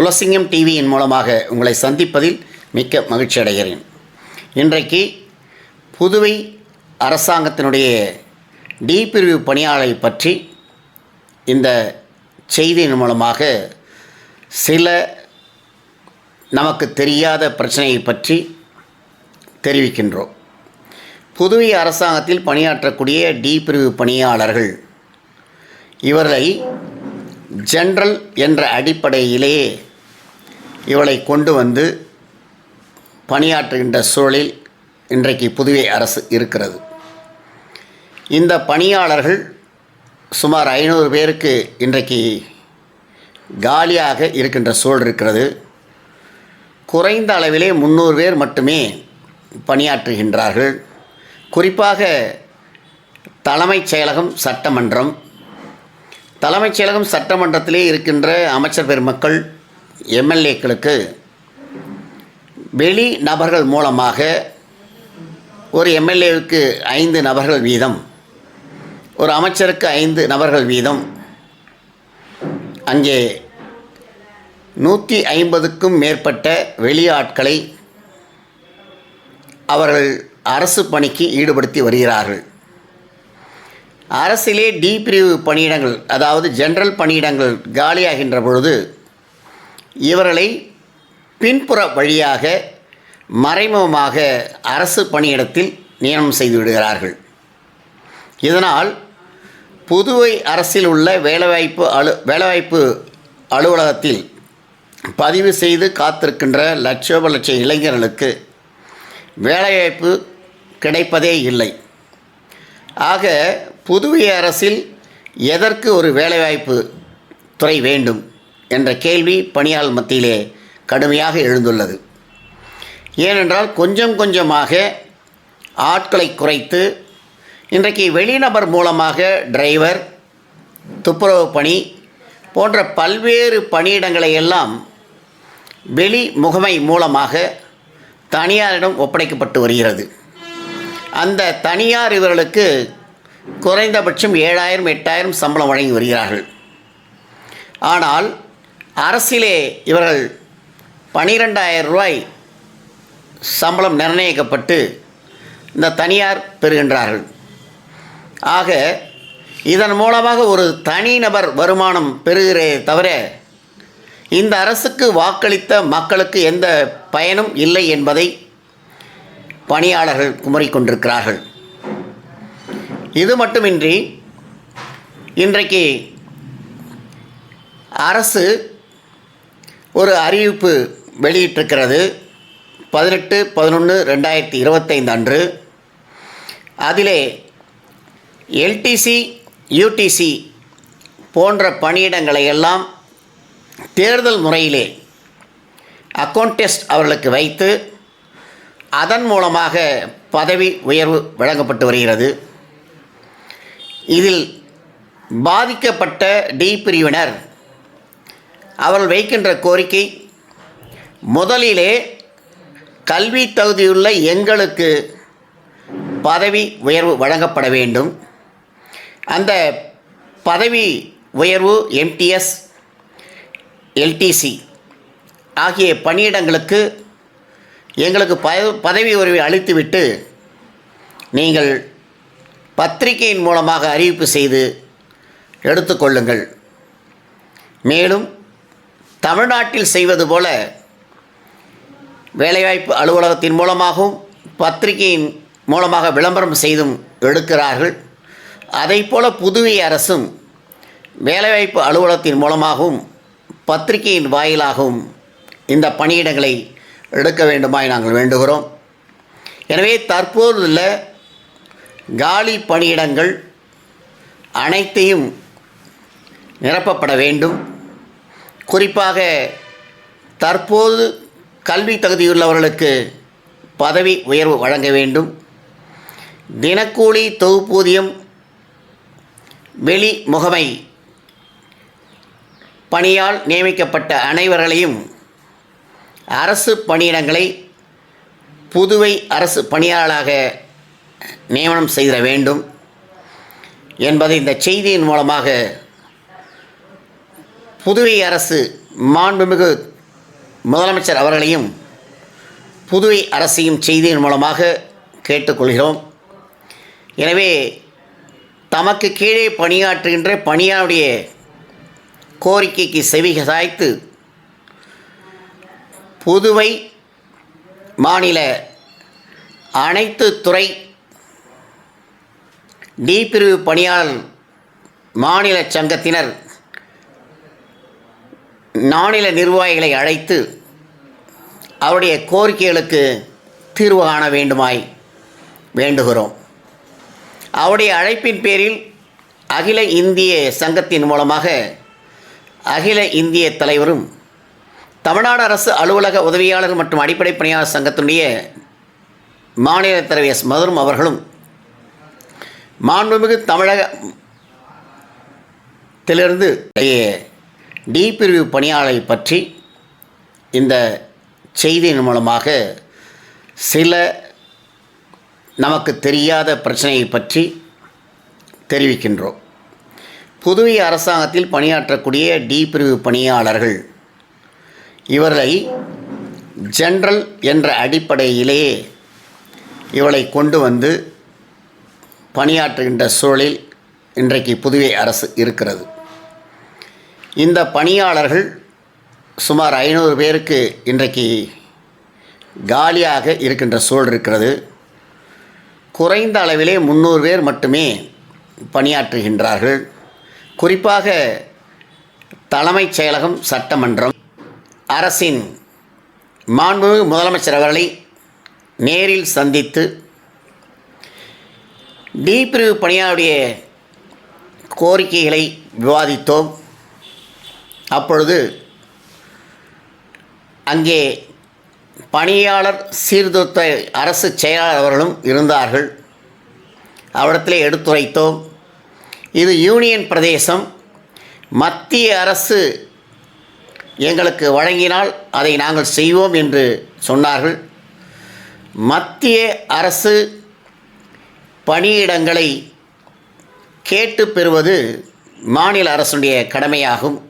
துளசிங்கம் டிவியின் மூலமாக உங்களை சந்திப்பதில் மிக்க மகிழ்ச்சி அடைகிறேன். இன்றைக்கு புதுவை அரசாங்கத்தினுடைய டி பிரிவு பணியாளரை பற்றி இந்த செய்தியின் மூலமாக சில நமக்கு தெரியாத பிரச்சனையை பற்றி தெரிவிக்கின்றோம். புதுவை அரசாங்கத்தில் பணியாற்றக்கூடிய டி பிரிவு பணியாளர்கள் இவர்களை ஜென்ரல் என்ற அடிப்படையிலேயே இவளை கொண்டு வந்து பணியாற்றுகின்ற சூழலில் இன்றைக்கு புதுவை அரசு இருக்கிறது. இந்த பணியாளர்கள் சுமார் ஐநூறு பேருக்கு இன்றைக்கு காலியாக இருக்கின்ற சூழல் இருக்கிறது. குறைந்த அளவிலே முந்நூறு பேர் மட்டுமே பணியாற்றுகின்றார்கள். குறிப்பாக தலைமைச் செயலகம் சட்டமன்றம். தலைமைச் செயலகம் சட்டமன்றத்திலே இருக்கின்ற அமைச்சர் பெருமக்கள் எம்எல்ஏக்களுக்கு வெளி நபர்கள் மூலமாக ஒரு எம்எல்ஏவுக்கு ஐந்து நபர்கள் வீதம் ஒரு அமைச்சருக்கு ஐந்து நபர்கள் வீதம் அங்கே நூற்றி ஐம்பதுக்கும் மேற்பட்ட வெளியாட்களை அவர்கள் அரசு பணிக்கு ஈடுபடுத்தி வருகிறார்கள். அரசிலே டி பிரிவு பணியிடங்கள் அதாவது ஜென்ரல் பணியிடங்கள் காலியாகின்ற பொழுது இவர்களை பின்புற வழியாக மறைமுகமாக அரசு பணியிடத்தில் நியமனம் செய்து விடுகிறார்கள். இதனால் புதுவை அரசில் உள்ள வேலைவாய்ப்பு அலு வேலைவாய்ப்பு அலுவலகத்தில் பதிவு செய்து காத்திருக்கின்ற லட்சோப லட்ச இளைஞர்களுக்கு வேலைவாய்ப்பு கிடைப்பதே இல்லை. ஆக புதுவை அரசில் எதற்கு ஒரு வேலைவாய்ப்பு துறை வேண்டும்? என்ற கேள்வி பணியாளர் மத்தியிலே கடுமையாக எழுந்துள்ளது. ஏனென்றால் கொஞ்சம் கொஞ்சமாக ஆட்களை குறைத்து இன்றைக்கு வெளிநபர் மூலமாக டிரைவர் துப்புரவு பணி போன்ற பல்வேறு பணியிடங்களை எல்லாம் வெளி முகமை மூலமாக தனியாரிடம் ஒப்படைக்கப்பட்டு வருகிறது. அந்த தனியார் இவர்களுக்கு குறைந்தபட்சம் ஏழாயிரம் எட்டாயிரம் சம்பளம் வழங்கி வருகிறார்கள். ஆனால் அரசிலே இவர்கள் பனிரெண்டாயிரம் ரூபாய் சம்பளம் நிர்ணயிக்கப்பட்டு இந்த தனியார் பெறுகின்றார்கள். ஆக இதன் மூலமாக ஒரு தனிநபர் வருமானம் பெறுகிறே தவிர இந்த அரசுக்கு வாக்களித்த மக்களுக்கு எந்த பயனும் இல்லை என்பதை பணியாளர்கள் குமரிக்கொண்டிருக்கிறார்கள் இது மட்டுமின்றி இன்றைக்கு அரசு ஒரு அறிவிப்பு வெளியிட்டிருக்கிறது. பதினெட்டு பதினொன்று ரெண்டாயிரத்தி இருபத்தைந்து அன்று. அதிலே எல்டிசி யூடிசி போன்ற பணியிடங்களை எல்லாம் தேர்தல் முறையிலே அக்கௌண்டஸ்ட் அவர்களுக்கு வைத்து அதன் மூலமாக பதவி உயர்வு வழங்கப்பட்டு வருகிறது. இதில் பாதிக்கப்பட்ட டி பிரிவினர் அவர்கள் வைக்கின்ற கோரிக்கை முதலிலே கல்வி தகுதியுள்ள எங்களுக்கு பதவி உயர்வு வழங்கப்பட வேண்டும். அந்த பதவி உயர்வு எம்டிஎஸ் எல்டிசி ஆகிய பணியிடங்களுக்கு எங்களுக்கு ப பதவி உயர்வை அளித்துவிட்டு நீங்கள் பத்திரிகையின் மூலமாக அறிவிப்பு செய்து எடுத்துக்கொள்ளுங்கள் மேலும் தமிழ்நாட்டில் செய்வது போல வேலைவாய்ப்பு அலுவலகத்தின் மூலமாகவும் பத்திரிகையின் மூலமாக விளம்பரம் செய்தும் எடுக்கிறார்கள். அதைப்போல புதுவை அரசும் வேலைவாய்ப்பு அலுவலகத்தின் மூலமாகவும் பத்திரிகையின் வாயிலாகவும் இந்த பணியிடங்களை எடுக்க வேண்டுமாய் நாங்கள் வேண்டுகிறோம். எனவே தற்போதுள்ள காலி பணியிடங்கள் அனைத்தையும் நிரப்பப்பட வேண்டும். குறிப்பாக தற்போது கல்வி தகுதியுள்ளவர்களுக்கு பதவி உயர்வு வழங்க வேண்டும். தினக்கூலி தொகுப்பூதியம் வெளி முகமை பணியால் நியமிக்கப்பட்ட அனைவர்களையும் அரசு பணியிடங்களை புதுவை அரசு பணியாளராக நியமனம் செய்திட வேண்டும் என்பதை இந்த செய்தியின் மூலமாக புதுவை அரசு மாண்புமிகு முதலமைச்சர் அவர்களையும் புதுவை அரசையும் செய்தியின் மூலமாக கேட்டுக்கொள்கிறோம். எனவே தமக்கு கீழே பணியாற்றுகின்ற பணியாருடைய கோரிக்கைக்கு செவி சாய்த்து புதுவை மாநில அனைத்து துறை டி பிரிவு பணியாளர் மாநில சங்கத்தினர் மாநில நிர்வாகிகளை அழைத்து அவருடைய கோரிக்கைகளுக்கு தீர்வு காண வேண்டுமாய் வேண்டுகிறோம் அவருடைய அழைப்பின் பேரில் அகில இந்திய சங்கத்தின் மூலமாக அகில இந்திய தலைவரும் தமிழ்நாடு அரசு அலுவலக உதவியாளர் மற்றும் அடிப்படை பணியாளர் சங்கத்தினுடைய மாநில தலைவர் எஸ் மதுரும் அவர்களும் மாண்புமிகு தமிழகத்திலிருந்து டி பிரிவு பணியாளரை பற்றி இந்த செய்தியின் மூலமாக சில நமக்கு தெரியாத பிரச்சனையை பற்றி தெரிவிக்கின்றோம். புதுவை அரசாங்கத்தில் பணியாற்றக்கூடிய டி பிரிவு பணியாளர்கள் இவர்களை ஜென்ரல் என்ற அடிப்படையிலேயே இவளை கொண்டு வந்து பணியாற்றுகின்ற சூழலில் இன்றைக்கு புதுவை அரசு இருக்கிறது. இந்த பணியாளர்கள் சுமார் ஐநூறு பேருக்கு இன்றைக்கு காலியாக இருக்கின்ற சூழல் இருக்கிறது. குறைந்த அளவிலே முந்நூறு பேர் மட்டுமே பணியாற்றுகின்றார்கள். குறிப்பாக தலைமைச் செயலகம் சட்டமன்றம் அரசின் மாண்புமிகு முதலமைச்சர் அவர்களை நேரில் சந்தித்து டி பிரிவு பணியாளுடைய கோரிக்கைகளை விவாதித்தோம். அப்பொழுது அங்கே பணியாளர் சீர்திருத்த அரசு செயலாளர் அவர்களும் இருந்தார்கள். அவரிடத்திலே எடுத்துரைத்தோம். இது யூனியன் பிரதேசம். மத்திய அரசு எங்களுக்கு வழங்கினால் அதை நாங்கள் செய்வோம் என்று சொன்னார்கள். மத்திய அரசு பணியிடங்களை கேட்டு பெறுவது மாநில அரசுடைய கடமையாகும்.